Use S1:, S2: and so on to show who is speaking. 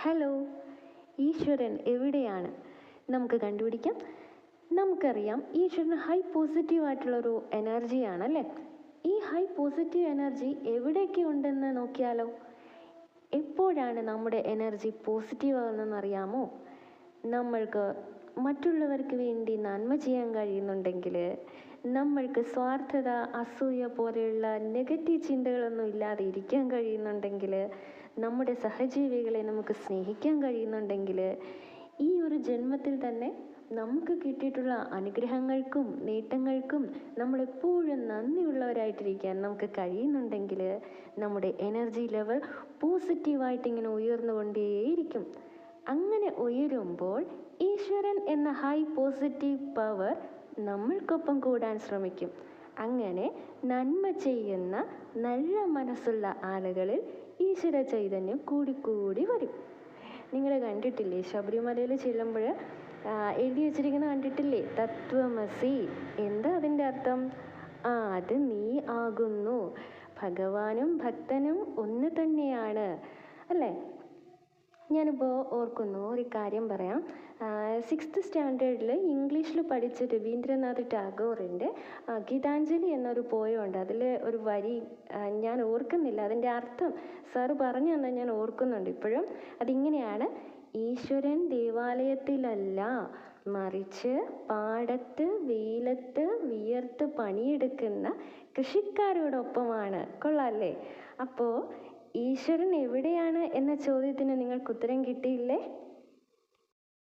S1: Hello ഈശ്വരൻ എവിടെയാണ്? നമുക്ക് കണ്ടുപിടിക്കാം. നമുക്കറിയാം ഈശ്വരൻ ഹൈ പോസിറ്റീവ് ആയിട്ടുള്ളൊരു എനർജിയാണ് അല്ലേ ഈ ഹൈ പോസിറ്റീവ് എനർജി എവിടെയൊക്കെ ഉണ്ടെന്ന് നോക്കിയാലോ? എപ്പോഴാണ് നമ്മുടെ എനർജി പോസിറ്റീവ് ആകുന്നതെന്ന് അറിയാമോ? നമ്മൾക്ക് മറ്റുള്ളവർക്ക് വേണ്ടി നന്മ ചെയ്യാൻ കഴിയുന്നുണ്ടെങ്കിൽ നമ്മൾക്ക് സ്വാർത്ഥത അസൂയ പോലെയുള്ള നെഗറ്റീവ് ചിന്തകളൊന്നും ഇല്ലാതെ ഇരിക്കാൻ കഴിയുന്നുണ്ടെങ്കിൽ നമ്മുടെ സഹജീവികളെ നമുക്ക് സ്നേഹിക്കാൻ കഴിയുന്നുണ്ടെങ്കിൽ ഈ ഒരു ജന്മത്തിൽ തന്നെ നമുക്ക് കിട്ടിയിട്ടുള്ള അനുഗ്രഹങ്ങൾക്കും നേട്ടങ്ങൾക്കും നമ്മളെപ്പോഴും നന്ദിയുള്ളവരായിട്ടിരിക്കാൻ നമുക്ക് കഴിയുന്നുണ്ടെങ്കിൽ നമ്മുടെ എനർജി ലെവൽ പോസിറ്റീവായിട്ട് ഇങ്ങനെ ഉയർന്നുകൊണ്ടേയിരിക്കും. അങ്ങനെ ഉയരുമ്പോൾ ഈശ്വരൻ എന്ന ഹൈ പോസിറ്റീവ് പവർ നമ്മൾക്കൊപ്പം കൂടാൻ ശ്രമിക്കും. അങ്ങനെ നന്മ ചെയ്യുന്ന നല്ല മനസ്സുള്ള ആളുകളിൽ ഈശ്വര ചൈതന്യം കൂടിക്കൂടി വരും. നിങ്ങൾ കണ്ടിട്ടില്ലേ? ശബരിമലയിൽ ചെല്ലുമ്പോൾ എഴുതി വെച്ചിരിക്കുന്നത് കണ്ടിട്ടില്ലേ? തത്വമസി. എന്താ അതിന്റെ അർത്ഥം? ആ അത് നീ ആകുന്നു. ഭഗവാനും ഭക്തനും ഒന്ന് തന്നെയാണ്. അല്ലേ? ഞാനിപ്പോൾ ഓർക്കുന്നു ഒരു കാര്യം പറയാം. സിക്സ്ത് സ്റ്റാൻഡേർഡിൽ ഇംഗ്ലീഷിൽ പഠിച്ച രവീന്ദ്രനാഥ് ടാഗോറിന്റെ ഗീതാഞ്ജലി എന്നൊരു പോയമുണ്ട് അതിൽ ഒരു വരി ഞാൻ ഓർക്കുന്നില്ല. അതിന്റെ അർത്ഥം സാറ് പറഞ്ഞു തന്നാൽ ഞാൻ ഓർക്കുന്നുണ്ട് ഇപ്പോഴും. അതിങ്ങനെയാണ് ഈശ്വരൻ ദേവാലയത്തിലല്ല മറിച്ച് പാടത്ത് വെയിലത്ത് വിയർത്ത് പണിയെടുക്കുന്ന കൃഷിക്കാരോടൊപ്പമാണ്. കൊള്ളാല്ലേ? അപ്പോൾ ഈശ്വരൻ എവിടെയാണ് എന്ന ചോദ്യത്തിന് നിങ്ങൾക്ക് ഉത്തരം കിട്ടിയില്ലേ?